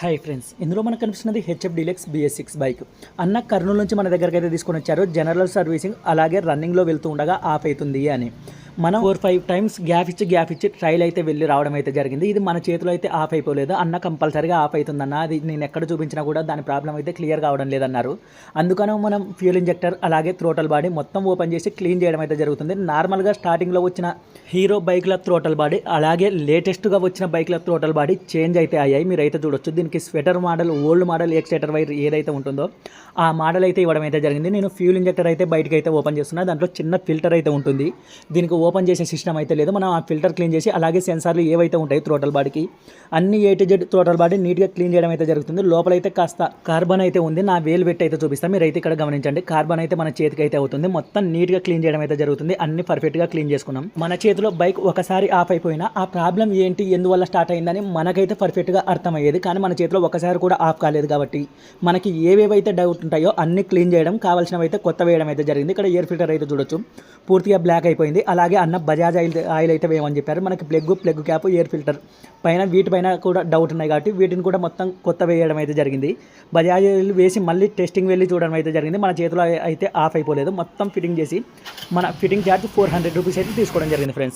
Hi friends ఇందులో మనకు కనిపిస్తున్నది HF Deluxe BS six bike అన్న కర్నూలు నుంచి మన దగ్గరికి అయితే తీసుకొని వచ్చారు. జనరల్ సర్వీసింగ్ అలాగే రన్నింగ్లో వెళ్తూ ఉండగా ఆఫ్ అవుతుంది అని. మనం ఫోర్ ఫైవ్ టైమ్స్ గ్యాప్ ఇచ్చి గ్యాప్ ఇచ్చి ట్రైల్ అయితే వెళ్ళి రావడం అయితే జరిగింది. ఇది మన చేతిలో అయితే ఆఫ్ అయిపోలేదు. అన్న కంపల్సరీగా ఆఫ్ అవుతుందన్న అది నేను ఎక్కడ చూపించినా కూడా దాని ప్రాబ్లం అయితే క్లియర్ కావడం లేదన్నారు. అందుకనే మనం ఫ్యూల్ ఇంజెక్టర్ అలాగే త్రోటల్ బాడీ మొత్తం ఓపెన్ చేసి క్లీన్ చేయడం అయితే జరుగుతుంది. నార్మల్గా స్టార్టింగ్లో వచ్చిన హీరో బైక్ల త్రోటల్ బాడీ అలాగే లేటెస్ట్గా వచ్చిన బైక్ల త్రోటల్ బాడీ చేంజ్ అయితే అయ్యాయి. మీరు అయితే చూడొచ్చు. దీనికి sweater model old model accelerator wire ఏదైతే ఉంటుందో ఆ మోడల్ అయితే ఇవ్వడం అయితే జరిగింది. నేను ఫ్యూల్ ఇంజెక్టర్ అయితే బయటకు అయితే ఓపెన్ చేస్తున్నా. దాంట్లో చిన్న ఫిల్టర్ అయితే ఉంటుంది. దీనికి ఓపెన్ చేసే సిస్టమ్ అయితే లేదు. మనం ఆ ఫిల్టర్ క్లీన్ చేసి అలాగే సెన్సార్లు ఏవైతే ఉంటాయి త్రోటల్ బాడీకి అన్ని A to Z throttle body నీట్గా క్లీన్ చేయడం అయితే జరుగుతుంది. లోపల అయితే కాస్త కార్బన్ అయితే ఉంది. నా వేలు పెట్టి అయితే చూపిస్తాను మీరైతే ఇక్కడ గమనించండి. కార్బన్ అయితే మన చేతికి అయితే అవుతుంది. మొత్తం నీట్గా క్లీన్ చేయడం అయితే జరుగుతుంది. అన్ని పర్ఫెక్ట్గా క్లీన్ చేసుకున్నాం. మన చేతిలో బైక్ ఒకసారి ఆఫ్ అయిపోయినా ఆ ప్రాబ్లం ఏంటి ఎందువల్ల స్టార్ట్ అయిందని మనకైతే పర్ఫెక్ట్గా అర్థమయ్యేది. కానీ మన చేతిలో ఒకసారి కూడా ఆఫ్ కాలేదు కాబట్టి మనకి ఏవేవైతే డౌట్ ఉంటాయో అన్ని క్లీన్ చేయడం కావాల్సినవి అయితే కొత్త వేయడం అయితే జరిగింది. ఇక్కడ ఎయిర్ ఫిల్టర్ అయితే చూడొచ్చు. పూర్తిగా బ్లాక్ అయిపోయింది. అలాగే అలాగే అన్న బజాజ్ ఆయిల్ ఆయిల్ అయితే వేయమని చెప్పారు. మనకి plug plug cap air filter పైన వీటిపైన కూడా డౌట్ ఉన్నాయి కాబట్టి వీటిని కూడా మొత్తం కొత్త వేయడం అయితే జరిగింది. బజాజ్ ఆయిల్ వేసి మళ్ళీ టెస్టింగ్ వెళ్ళి చూడడం అయితే జరిగింది. మన చేతిలో అయితే ఆఫ్ అయిపోలేదు. మొత్తం ఫిట్టింగ్ చేసి మన fitting charge four hundred rupees అయితే తీసుకోవడం జరిగింది ఫ్రెండ్స్